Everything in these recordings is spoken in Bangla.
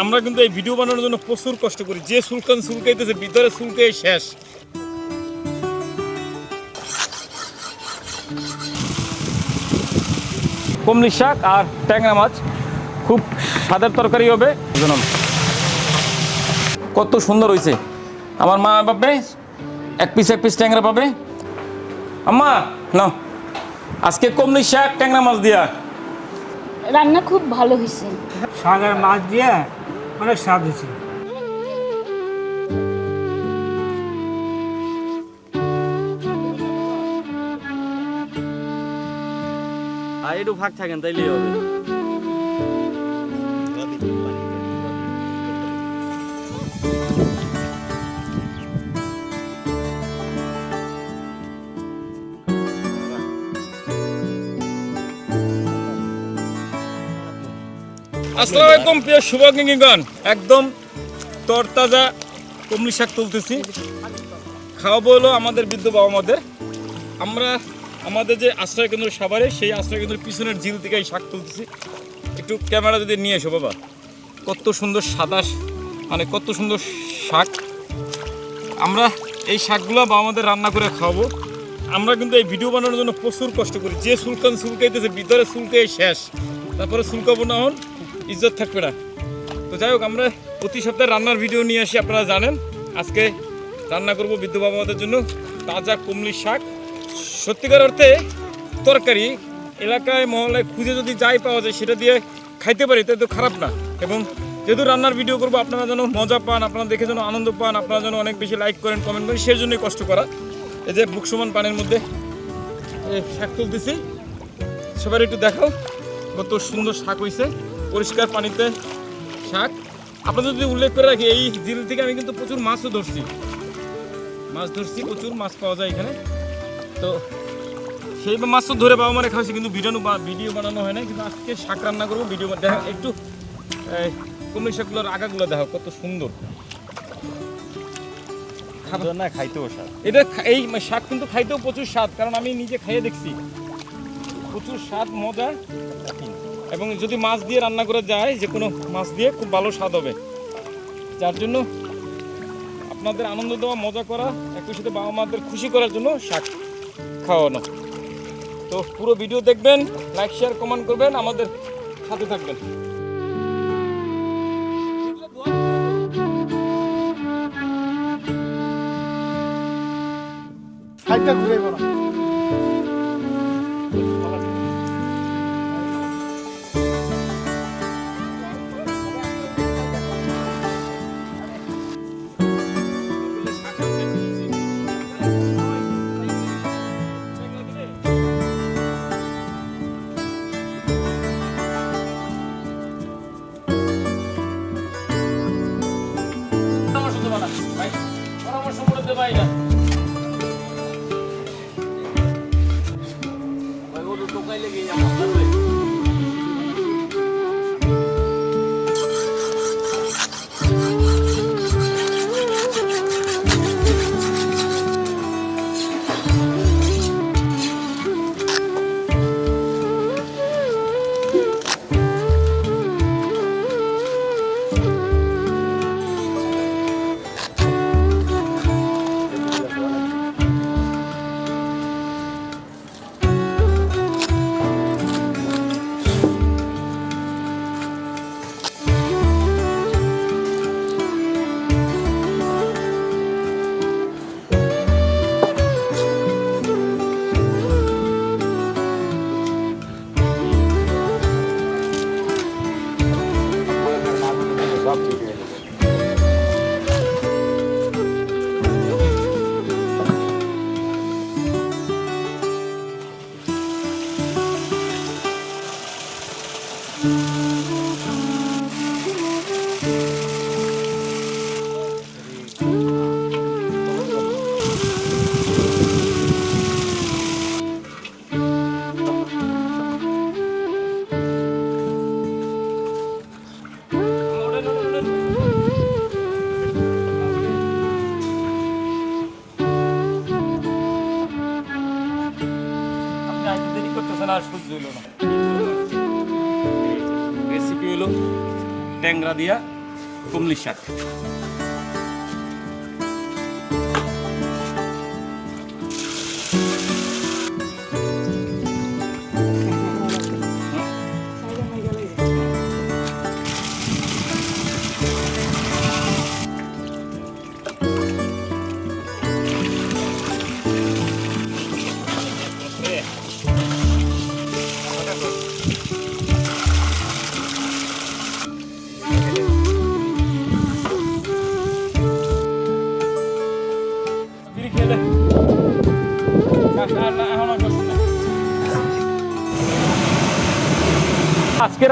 আমরা কিন্তু এই ভিডিও বানানোর জন্য প্রচুর কষ্ট করি। যে সুলকান সুলকাইতেছে ভিতরে সুলকে শেষ। কমলি শাক আর ট্যাংরা মাছ খুব স্বাদের তরকারি হবে। কত সুন্দর হয়েছে আমার মা পাবে এক পিস এক পিস ট্যাংরা পাবে আম্মা না আজকে কমলি শাক, ট্যাংরা মাছ দিয়া। রান্না খুব ভালো হয়েছে। শাকের মাছ দিয়ে অনেক স্বাদ হয়েছে। আর একটু ফাঁক থাকেন তাইলেই হবে। আসসালামু আলাইকুম, প্রিয় শুভাকাঙ্ক্ষীগণ একদম তরতাজা কমলি শাক তুলতেছি। খাওয়াবো হলো আমাদের বৃদ্ধ বাবা মাদের। আমরা আমাদের যে আশ্রয় কেন্দ্র সাভারে, সেই আশ্রয় কেন্দ্রের পিছনের ঝিল থেকে এই শাক তুলতেছি। একটু ক্যামেরা যদি নিয়ে এসো বাবা। কত সুন্দর সাদা মানে কত সুন্দর শাক। আমরা এই শাকগুলো বাবা মাদের রান্না করে খাওয়াবো। আমরা কিন্তু এই ভিডিও বানানোর জন্য প্রচুর কষ্ট করি। যে সুলকান সুলকাইতেছে ভিতরে সুলকে শেষ। তারপরে সুলকাবো না হন। ইজ্জত থাকবে না। তো যাই হোক, আমরা প্রতি সপ্তাহে রান্নার ভিডিও নিয়ে আসি, আপনারা জানেন। আজকে রান্না করব বৃদ্ধ বাবা মাদের জন্য তাজা কুমলি শাক। সত্যিকার অর্থে তরকারি, এলাকায় মহলায় খুঁজে যদি যাই পাওয়া যায়, সেটা দিয়ে খাইতে পারি তাই তো খারাপ না। এবং যেহেতু রান্নার ভিডিও করব, আপনারা যেন মজা পান, আপনারা দেখে যেন আনন্দ পান, আপনারা যেন অনেক বেশি লাইক করেন কমেন্ট করেন, সেই জন্যই কষ্ট করা। এই যে বুক পানির মধ্যে শাক তুলতেছি। সবার একটু দেখাও, কত সুন্দর শাক হয়েছে পরিষ্কার পানিতে। শাক। আপনাদের যদি উল্লেখ করে রাখি এই জিল থেকে আমি কিন্তু প্রচুর মাছও ধরছি। মাছ ধরছি প্রচুর মাছ পাওয়া যায় এখানে। তো সেই মাছ তো ধরে বাবা মারে খাওয়াছি কিন্তু ভিডিও ভিডিও বানানো হয় না কিন্তু আজকে শাক রান্না করব ভিডিও দেখা একটু কুমড়ি শাকগুলোর আগাগুলো দেখো কত সুন্দর। সুন্দর না খাইতেও স্বাদ। এটা এই শাক কিন্তু খাইতেও প্রচুর স্বাদ কারণ আমি নিজে খাইয়ে দেখছি। প্রচুর স্বাদ মজা। এবং যদি মাছ দিয়ে রান্না করা যায়, যে কোনো মাছ দিয়ে খুব ভালো স্বাদ হবে। যার জন্য আপনাদের আনন্দ দেওয়া, মজা করা, একই সাথে বাবা মাদের খুশি করার জন্য শাক খাওয়ানো। তো পুরো ভিডিও দেখবেন লাইক শেয়ার কমেন্ট করবেন, আমাদের সাথে থাকবেন। ঘুরে বলো 再翻一个 দিয়া কুমলির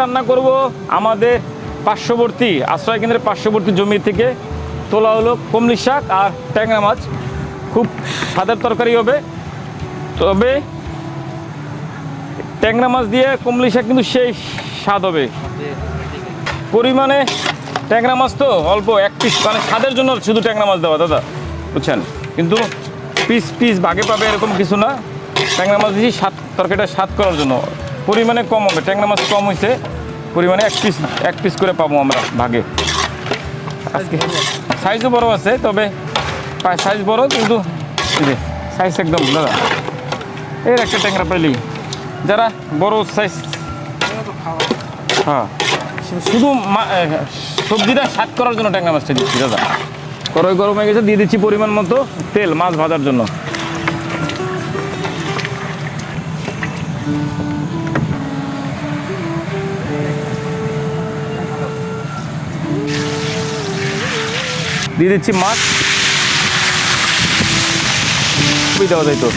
রান্না করব আমাদের পার্শ্ববর্তী, আশ্রয় কেন্দ্রের পার্শ্ববর্তী জমি থেকে তোলা হলো কমলি শাক আর ট্যাংরা মাছ। খুব স্বাদের তরকারি হবে। তবে ট্যাংরা মাছ দিয়ে কমলি শাক কিন্তু সেই স্বাদ হবে। পরিমাণে ট্যাংরা মাছ তো অল্প, এক পিস মানে স্বাদের জন্য শুধু ট্যাংরা মাছ দেওয়া, দাদা। বুঝছেন? কিন্তু পিস পিস ভাগে পাবে এরকম কিছু না। ট্যাংরা মাছ দিয়েছি, স্বাদ, তরকারিটা স্বাদ করার জন্য। পরিমাণে কম হবে। ট্যাংরা মাছ কম হয়েছে পরিমাণে এক পিস এক পিস করে পাবো আমরা ভাগে। আজকে সাইজও বড় আছে, তবে সাইজ বড়, কিন্তু সাইজ একদম দাদা এর একটা ট্যাংরা পেলি। যারা বড় সাইজ হ্যাঁ। শুধু সবজিটা স্বাদ করার জন্য ট্যাংরা মাছটা দিচ্ছি, দাদা। কড়াই গরম হয়ে গেছে, দিয়ে দিচ্ছি পরিমাণ মতো তেল মাছ ভাজার জন্য। দিয়ে দিচ্ছি মাছ। দেওয়া যায় তো।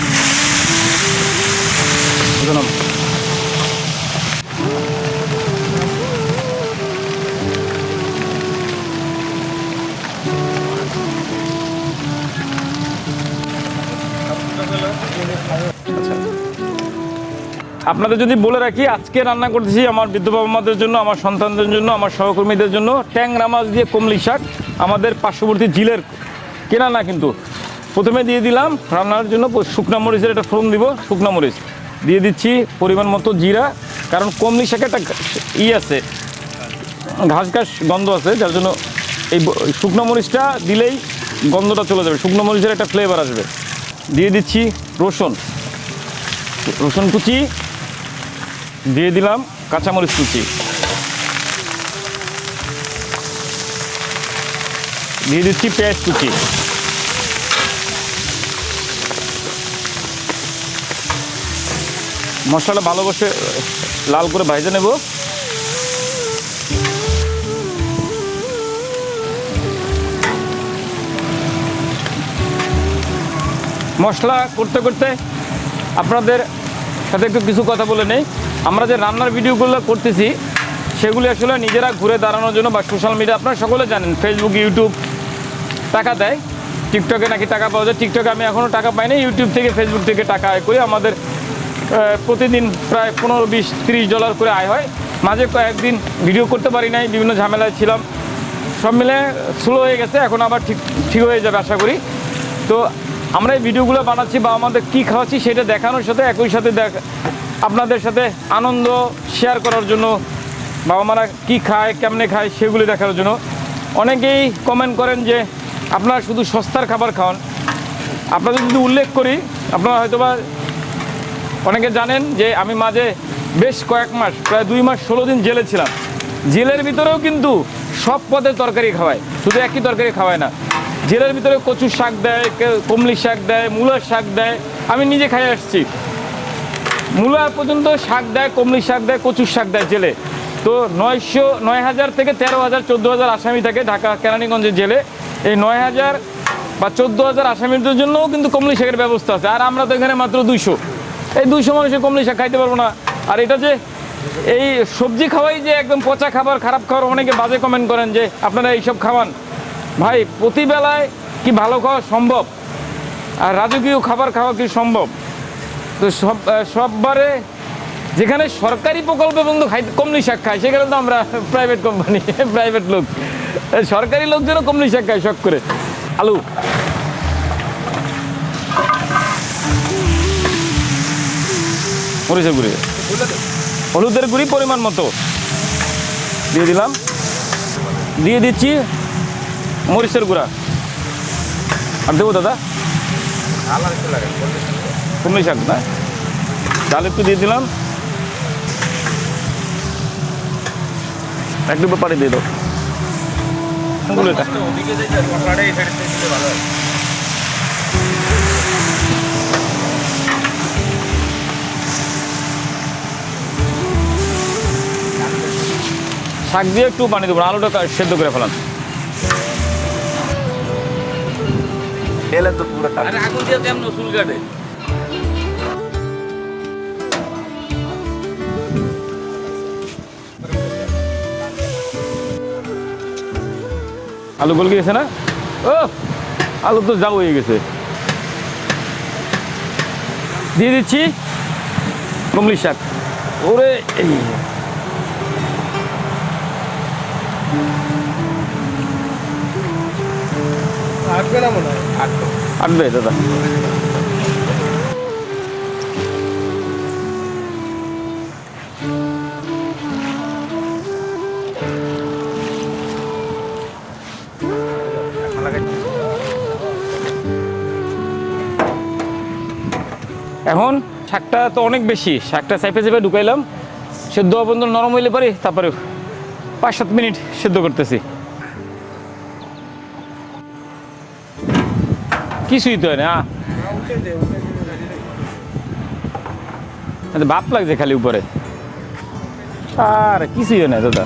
আচ্ছা। আপনাদের যদি বলে রাখি, আজকে রান্না করতেছি আমার বৃদ্ধ বাবা মাদের জন্য, আমার সন্তানদের জন্য, আমার সহকর্মীদের জন্য ট্যাংরা মাছ দিয়ে কমলি শাক। আমাদের পার্শ্ববর্তী জিলের কেনা না কিন্তু। প্রথমে দিয়ে দিলাম রান্নার জন্য শুকনো মরিচের একটা ফোড়ন দিব, শুকনো মরিচ। দিয়ে দিচ্ছি পরিমাণ মতো জিরা, কারণ কমলি শাকে একটা ই আছে, ঘাস ঘাস গন্ধ আছে, যার জন্য এই শুকনো মরিচটা দিলেই গন্ধটা চলে যাবে, শুকনো মরিচের একটা ফ্লেভার আসবে। দিয়ে দিচ্ছি রসুন রসুন কুচি, দিয়ে দিলাম কাঁচামরিচ কুচি। দিয়ে দিচ্ছি কুচি। মশলাটা ভালোবাসে লাল করে ভাইজে নেব। মশলা করতে করতে আপনাদের সাথে একটু কিছু কথা বলে নেই। আমরা যে রান্নার ভিডিওগুলো করতেছি, সেগুলি আসলে নিজেরা ঘুরে দাঁড়ানোর জন্য বা সোশ্যাল মিডিয়া আপনারা সকলে জানেন ফেসবুক ইউটিউব টাকা দেয়। টিকটকে নাকি টাকা পাওয়া যায়। টিকটকে আমি এখনও টাকা পাইনি। ইউটিউব থেকে ফেসবুক থেকে টাকা আয় করি। আমাদের প্রতিদিন প্রায় পনেরো বিশ তিরিশ ডলার করে আয় হয়। মাঝে কয়েকদিন ভিডিও করতে পারি নাই, বিভিন্ন ঝামেলায় ছিলাম। সব মিলে স্লো হয়ে গেছে। এখন আবার ঠিক ঠিক হয়ে যাবে আশা করি। তো আমরা এই ভিডিওগুলো বানাচ্ছি বা আমাদের কী খাওয়াচ্ছি সেটা দেখানোর সাথে, একই সাথে দেখ, আপনাদের সাথে আনন্দ শেয়ার করার জন্য বাবা মারা কী খায়, কেমনে খায় সেগুলি দেখানোর জন্য। অনেকেই কমেন্ট করেন যে আপনারা শুধু সস্তার খাবার খাওয়ান। আপনাদের যদি উল্লেখ করি, আপনারা হয়তোবা অনেকে জানেন যে আমি মাঝে বেশ কয়েক মাস, প্রায় দুই মাস ষোলো দিন জেলে ছিলাম। জেলের ভিতরেও কিন্তু সব পদের তরকারি খাওয়ায়, শুধু একই তরকারি খাওয়ায় না। জেলের ভিতরে কচুর শাক দেয় কমলি শাক দেয়, মূলার শাক দেয়, আমি নিজে খাই আসছি। মূলা পর্যন্ত শাক দেয়, কমলি শাক দেয়, কচুর শাক দেয় জেলে। তো নয়শো, নয় হাজার থেকে তেরো হাজার, চোদ্দ হাজার আসামি থাকে ঢাকা, কেরানীগঞ্জের জেলে। এই নয় হাজার বা চোদ্দ হাজার আসামিদের জন্যও কিন্তু কমলি শাকের ব্যবস্থা আছে। আর আমরা তো এখানে মাত্র দুইশো। এই দুইশো মানুষের কমলি শাক খাইতে পারব না। আর এটা যে এই সবজি খাওয়াই যে একদম পচা খাবার, খারাপ খাবার, অনেকে বাজে কমেন্ট করেন যে আপনারা এইসব খাওয়ান। ভাই, প্রতিবেলায় কি ভালো খাওয়া সম্ভব? আর রাজকীয় খাবার খাওয়া কি সম্ভব? তো সব সববারে যেখানে সরকারি প্রকল্পে বন্ধু খাই কমলি শাক খায়, সেখানে তো আমরা প্রাইভেট কোম্পানি প্রাইভেট লোক। সরকারি লোকজনও কমলি শাক খায় শখ করে। আলু। মরিচের গুঁড়ি। হলুদের গুঁড়ি পরিমাণ মতো। দিয়ে দিলাম। দিয়ে দিচ্ছি মরিচের গুঁড়া। আর দেবো দাদা? কুমড়ি শাক না? ডাল একটু দিয়ে দিলাম। এক ডুবো পানি দিয়ে দাও। শাক দিয়ে একটু পানি দেবো না, আলুটা সেদ্ধ করে ফেলান। আরে আগুন দিয়ে কেমন চুল কাটে। আলু গল গিয়েছে না? ও আলু তো যাও হয়ে গেছে। দিয়ে দিচ্ছি কমলি শাক। ওরে এই আসবে না মনে হয়? আটবে দাদা। এখন শাকটা তো অনেক বেশি, শাকটা চাইপে চেপে ঢুকাইলাম, সেদ্ধ পর্যন্ত নরম হইলে পারি তারপরে পাঁচ সাত মিনিট সেদ্ধ করতেছি। কিছুই তো না বাপ লাগছে খালি উপরে। আর কিছুই না দাদা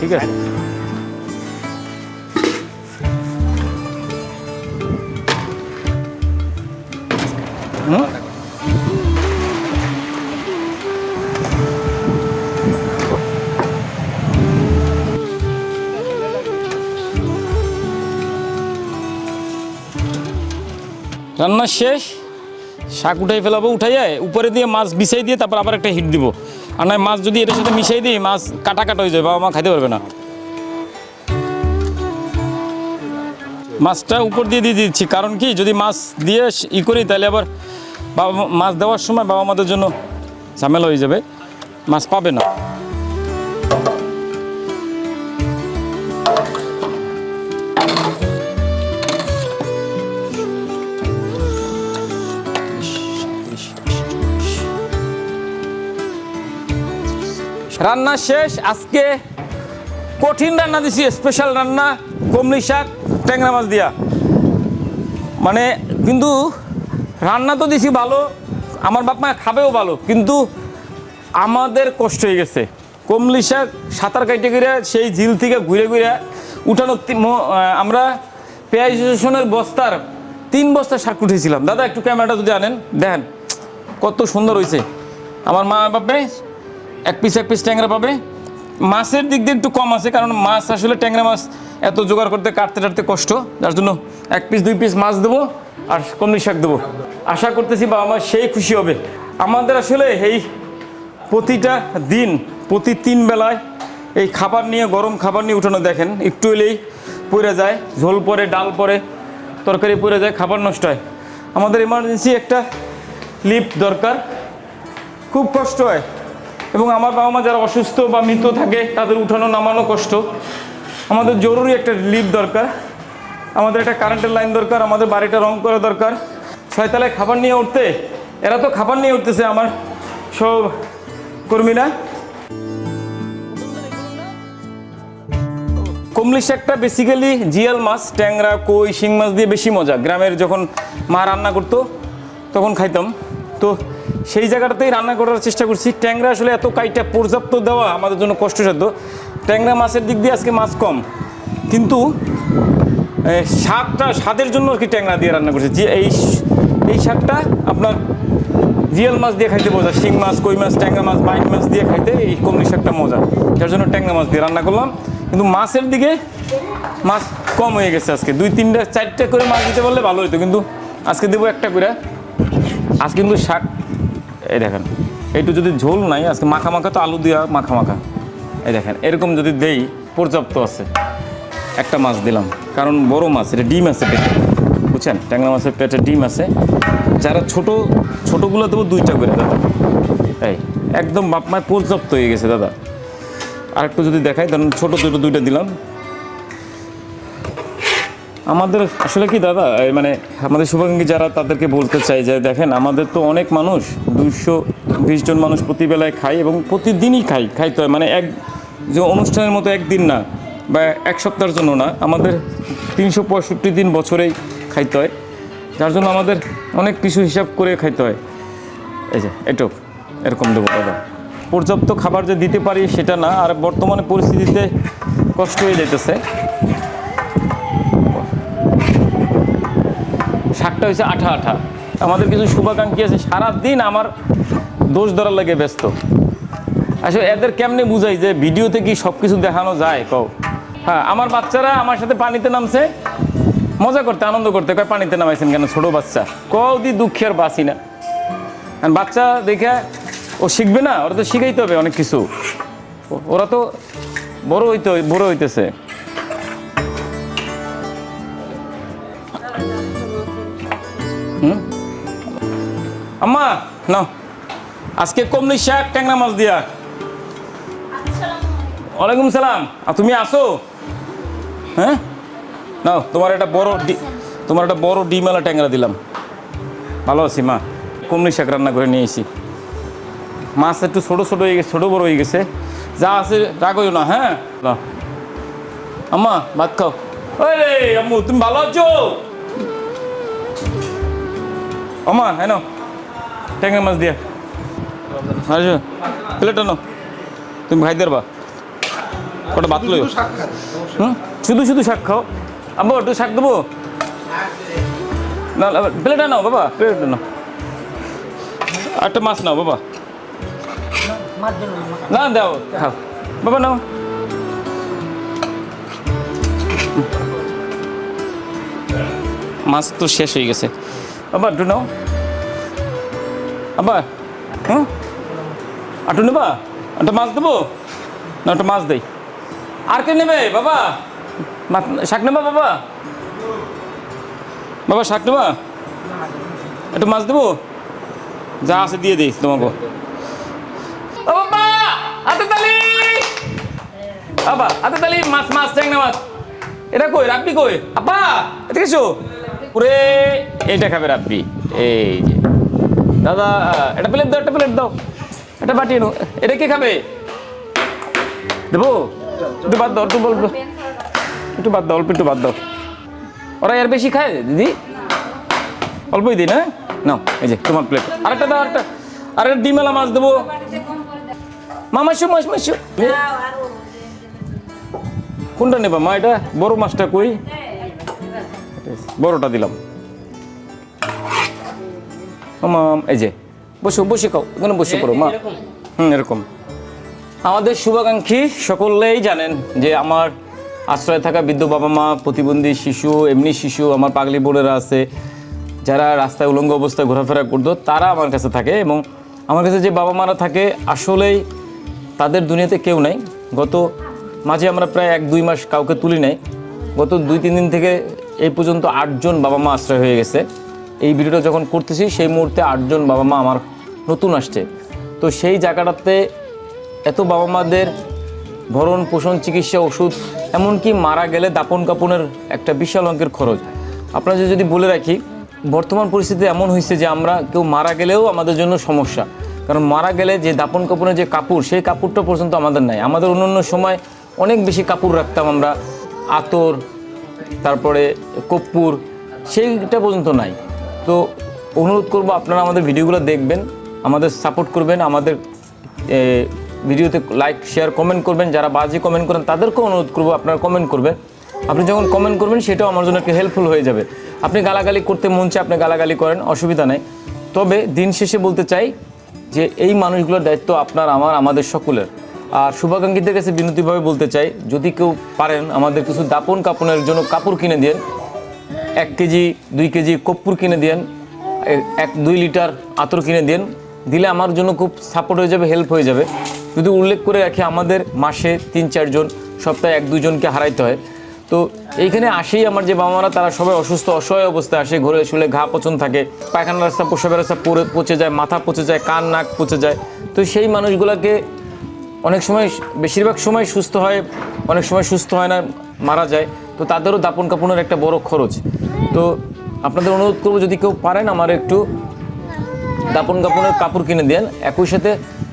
ঠিক আছে। রান্না শেষ, শাক উঠাই ফেলাবো, উঠাইয়া উপরে দিয়ে মাছ বিছাই দিয়ে তারপর আবার একটা হিট দিব। আর নয়, মাছ যদি এটার সাথে মিশাই দিই, মাছ কাটা কাটা হয়ে যাবে বাবা মা খাইতে পারবে না। মাছটা উপর দিয়ে দিয়ে দিচ্ছি, কারণ কি, যদি মাছ দিয়ে ই করি, তাহলে আবার বাবা মাছ দেওয়ার সময় বাবা মাদের জন্য ঝামেলা হয়ে যাবে, মাছ পাবে না। রান্না শেষ, আজকে কঠিন রান্না দিছি স্পেশাল রান্না, কমলি শাক, ট্যাংরা মাছ দিয়া। মানে কিন্তু রান্না তো দিছি ভালো, আমার বাপ মা খাবেও ভালো, কিন্তু আমাদের কষ্ট হয়ে গেছে। কমলি শাক সাঁতার কাইটে গিয়ে সেই ঝিল থেকে ঘুরে ঘুরে উঠানো আমরা পেঁয়াজ রসুনের বস্তার তিন বস্তা শাক উঠেছিলাম। দাদা, একটু ক্যামেরাটা যদি আনেন, দেখেন, কত সুন্দর হয়েছে আমার মা বাপে এক পিস এক পিস ট্যাংরা পাবে। মাছের দিক দিয়ে একটু কম আছে, কারণ মাছ আসলে ট্যাংরা মাছ এত জোগাড় করতে, কাটতে, টাটতে কষ্ট। যার জন্য এক পিস দুই পিস মাছ দেবো আর কমলি শাক দেবো। আশা করতেছি বাবা মা সেই খুশি হবে। আমাদের আসলে এই প্রতিটা দিন, প্রতি তিন বেলায় এই খাবার নিয়ে, গরম খাবার নিয়ে উঠানো দেখেন, একটু এলেই পড়ে যায়, ঝোল পরে ডাল পরে তরকারি পড়ে যায়, খাবার নষ্ট হয়। আমাদের এমার্জেন্সি একটা লিফট দরকার। খুব কষ্ট হয়। এবং আমার বাবা মা যারা অসুস্থ বা মৃত থাকে, তাদের উঠানো নামানো কষ্ট। আমাদের জরুরি একটা লিফট দরকার। আমাদের একটা কারেন্টের লাইন দরকার, আমাদের বাড়িটা রং করা দরকার। ছয়তলায় খাবার নিয়ে উঠতে, এরা তো খাবার নিয়ে উঠতেছে আমার সব কর্মীরা। কমলি শাকটা বেসিক্যালি জিয়াল মাছ, ট্যাংরা, কই, শিং মাছ দিয়ে বেশি মজা। গ্রামের যখন মা রান্না করতো, তখন খাইতাম। তো সেই জায়গাটাতেই রান্না করার চেষ্টা করছি। ট্যাংরা আসলে এত কাইটা পর্যাপ্ত দেওয়া আমাদের জন্য কষ্টসাধ্য। ট্যাংরা মাছের দিক দিয়ে আজকে মাছ কম। কিন্তু শাকটা স্বাদের জন্য আর কি ট্যাংরা দিয়ে রান্না করছি। যে এই এই শাকটা আপনার জিয়াল মাছ দিয়ে খাইতে মজা। শিং মাছ, কই মাছ, ট্যাংরা মাছ বাইক মাছ দিয়ে খাইতে এই কমলি শাকটা মজা। যার জন্য ট্যাংরা মাছ দিয়ে রান্না করলাম। কিন্তু মাছের দিকে মাছ কম হয়ে গেছে আজকে। দুই, তিনটা, চারটে করে মাছ দিতে পারলে ভালো হতো কিন্তু আজকে দেবো একটা করে। আজকে কিন্তু শাক এই দেখেন একটু যদি ঝোল নাই, আজকে মাখা মাখা তো আলু দেওয়া মাখা মাখা এই দেখেন, এরকম যদি দেই, পর্যাপ্ত আছে। একটা মাছ দিলাম, কারণ বড় মাছ, এটা ডিম আছে পেটে, বুঝছেন? ট্যাংরা মাছের পেটে ডিম আছে। যারা ছোট, ছোটোগুলো দেবো দুইটা করে, দাদা। এই, একদম বাপ মায় পর্যাপ্ত হয়ে গেছে, দাদা। আরেকটু যদি দেখাই, ধরুন ছোটো দুটো, দুইটা দিলাম। আমাদের আসলে কি দাদা মানে আমাদের শুভাকাঙ্ক্ষী যারা তাদেরকে বলতে চাই যে দেখেন, আমাদের তো অনেক মানুষ দুইশো বিশ জন মানুষ প্রতিবেলায় খায় এবং প্রতিদিনই খাই খাইতে হয় মানে এক যে অনুষ্ঠানের মতো একদিন না, বা এক সপ্তাহের জন্য না, আমাদের তিনশো পঁয়ষট্টি দিন বছরেই খাইতে হয়। যার জন্য আমাদের অনেক কিছু হিসাব করে খাইতে হয়। এই যে, এটুক, এরকম দেবো দাদা। পর্যাপ্ত খাবার যে দিতে পারি সেটা না, আর বর্তমানে পরিস্থিতিতে কষ্ট হয়ে যাইতেছে। শাকটা হয়েছে আঠা আঠা। আমাদের কিছু শুভাকাঙ্ক্ষী আছে, সারাদিন আমার দোষ ধরার লাগে ব্যস্ত। আসলে এদের কেমনে বুঝাই যে ভিডিওতে কি সব কিছু দেখানো যায়, কও। হ্যাঁ আমার বাচ্চারা আমার সাথে পানিতে নামছে, মজা করতে, আনন্দ করতে, কয় পানিতে নামাইছেন কেন ছোট বাচ্চা? কও দি দুঃখের বাসি না। আর বাচ্চা দেখে ও শিখবে না, ওরা তো শিখাইতে হবে অনেক কিছু। ওরা তো বড় হইতে, বড় হইতেছে। আম্মা, নাও। আজকে কমলি শাক, ট্যাংরা মাছ দিয়া। ওয়ালাইকুম সালাম। আর তুমি আসো? হ্যাঁ? নাও, তোমার একটা বড় তোমার একটা বড় ডিমেলা ট্যাংরা দিলাম। ভালো আছি, মা। কমলি শাক রান্না করে নিয়ে মাছ একটু ছোটো ছোটো হয়ে গেছে, ছোটো বড় হয়ে গেছে। যা আছে, রাগইও না হ্যাঁ? নাও। আম্মা, ভাত খাও। ওই আম্মু, তুমি ভালো আছো? আমা হ্যাঁ ট্যাংরা মাছ দিয়া। আচ্ছা প্লেট আনো তুমি ভাই দেবা কটা ভাত লইও হুম? শুধু শুধু শাক খাও। আব্বা একটু শাক দেবো? না প্লেট আনাও বাবা। প্লেট আনাও একটা মাছ নাও বাবা। না দাও খাও। বাবা নাও। মাছ তো শেষ হয়ে গেছে। বাবা একটু নাও। আবার হুম? আটু নেবা? একটা মাছ দেবো? না, একটা মাছ দেই। আর কে নেবে, বাবা? শাক নেবা, বাবা? বাবা, শাক নেবা? একটু মাছ দেবো? যা আছে দিয়ে দিই তোমাকে। ও তালি! বাবা হাতে তালি, মাছ মাছ ট্যাংরা মাছ। এটা কই, রাব্বি কই? আপা এটা কিছু ওরে এইটা খাবে রাব্বি। এই যে। দাদা এটা প্লেট দাও একটা প্লেট দাও। এটা বাটি এনো এটা কে খাবে? দেবো? একটু বাদ দাও, একটু বলব একটু বাদ দাও, অল্প একটু বাদ দাও। ওরা এর বেশি খায়, দিদি? অল্পই দিই না নাও, এই যে, তোমার প্লেট আরেকটা দাও, আরেকটা। আরেকটা ডিমেলা মাছ দেবো। মামাশু মাছ মাসু কোনটা নেবা, মা, এটা? বড় মাছটা কই? বড়টা দিলাম। মাম এই যে বসো বসে খাও এখানে বসে পড়ো মা। হুম এরকম। আমাদের শুভাকাঙ্ক্ষী সকলেই জানেন যে আমার আশ্রয়ে থাকা বৃদ্ধ বাবা মা প্রতিবন্ধী শিশু এমনি শিশু আমার পাগলি বোনেরা আছে যারা রাস্তায় উলঙ্গ অবস্থায় ঘোরাফেরা করতো তারা আমার কাছে থাকে এবং আমার কাছে যে বাবা মারা থাকে আসলেই তাদের দুনিয়াতে কেউ নাই। গত মাঝে আমরা প্রায় এক দুই মাস কাউকে তুলি নাই। গত দুই তিন দিন থেকে এই পর্যন্ত আটজন বাবা মা আশ্রয় হয়ে গেছে। এই ভিডিওটা যখন করতেছি, সেই মুহূর্তে আটজন বাবা মা আমার নতুন আসছে। তো সেই জায়গাটাতে এত বাবা মাদের ভরণ পোষণ, চিকিৎসা, ওষুধ, এমনকি মারা গেলে দাপন কাপনের একটা বিশাল অঙ্কের খরচ। আপনাদের যদি বলে রাখি, বর্তমান পরিস্থিতি এমন হয়েছে যে আমরা কেউ মারা গেলেও আমাদের জন্য সমস্যা। কারণ মারা গেলে যে দাপন কাপনের যে কাপড়, সেই কাপড়টা পর্যন্ত আমাদের নাই। আমাদের অন্য সময় অনেক বেশি কাপড় রাখতাম আমরা, আতর, তারপরে কপ্পুর সেইটা পর্যন্ত নাই। তো অনুরোধ করব আপনারা আমাদের ভিডিওগুলো দেখবেন, আমাদের সাপোর্ট করবেন, আমাদের ভিডিওতে লাইক শেয়ার কমেন্ট করবেন, যারা বাজে কমেন্ট করেন তাদেরকেও অনুরোধ করব আপনারা কমেন্ট করবেন। আপনি যখন কমেন্ট করবেন সেটাও আমার জন্য একটু হেল্পফুল হয়ে যাবে। আপনি গালাগালি করতে মন চায় আপনি গালাগালি করেন, অসুবিধা নেই। তবে দিন শেষে বলতে চাই যে এই মানুষগুলোর দায়িত্ব আপনার, আমার, আমাদের সকলের। আর শুভাকাঙ্ক্ষীদের কাছে বিনতিভাবে বলতে চাই, যদি কেউ পারেন আমাদের কিছু দাপন কাপনের জন্য কাপড় কিনে দেন এক কেজি, দুই কেজি কর্পূর কিনে দেন এক, দুই লিটার আতর কিনে দেন দিলে আমার জন্য খুব সাপোর্ট হয়ে যাবে হেল্প হয়ে যাবে। যদি উল্লেখ করে রাখি, আমাদের মাসে তিন চারজন সপ্তাহে এক দুজনকে হারাইতে হয়। তো এইখানে আসেই আমার যে বাবা মারা তারা সবাই অসুস্থ, অসহায় অবস্থায় আসে, ঘরে, শুলে ঘা পচন থাকে পায়খানা রাস্তা প্রসাবের রাস্তা পরে পচে যায়, মাথা পচে যায়, কান, নাক পচে যায়। তো সেই মানুষগুলোকে অনেক সময়, বেশিরভাগ সময় সুস্থ হয়, অনেক সময় সুস্থ হয় না, মারা যায়। তো তাদেরও দাপন কাপনের একটা বড় খরচ। তো আপনাদের অনুরোধ করব, যদি কেউ পারেন আমার একটু দাপন কাপনের কাপড় কিনে দেন। একই সাথে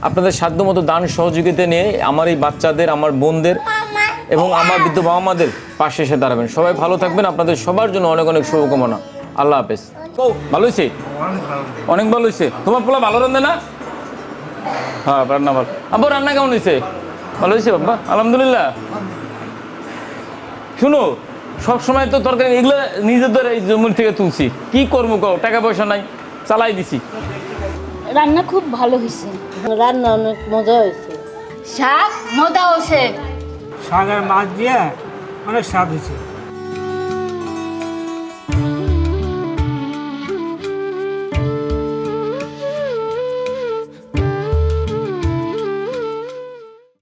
আপনাদের সাধ্যমতো দান সহযোগিতা নিয়ে আমার এই বাচ্চাদের, আমার বোনদের এবং আমার বৃদ্ধ বাবা মাদের পাশে এসে দাঁড়াবেন। সবাই ভালো থাকবেন, আপনাদের সবার জন্য অনেক অনেক শুভকামনা। আল্লাহ হাফেজ। ও ভালো হয়েছে অনেক ভালো হয়েছে তোমার পোলা ভালো রান্ধে না? হ্যাঁ রান্না ভালো। আবার রান্না কেমন হয়েছে ভালো হয়েছে বাবা আলহামদুলিল্লাহ। শুনো সব সময় তো তরকারি এগুলো নিজেদের এই জমির থেকে তুলছি। কি করব কো টাকা পয়সা নাই চালাই দিছি। রান্না খুব ভালো হয়েছে রান্না অনেক মজা হয়েছে শাক মজা হয়েছে শাকের মাছ দিয়ে অনেক স্বাদ হয়েছে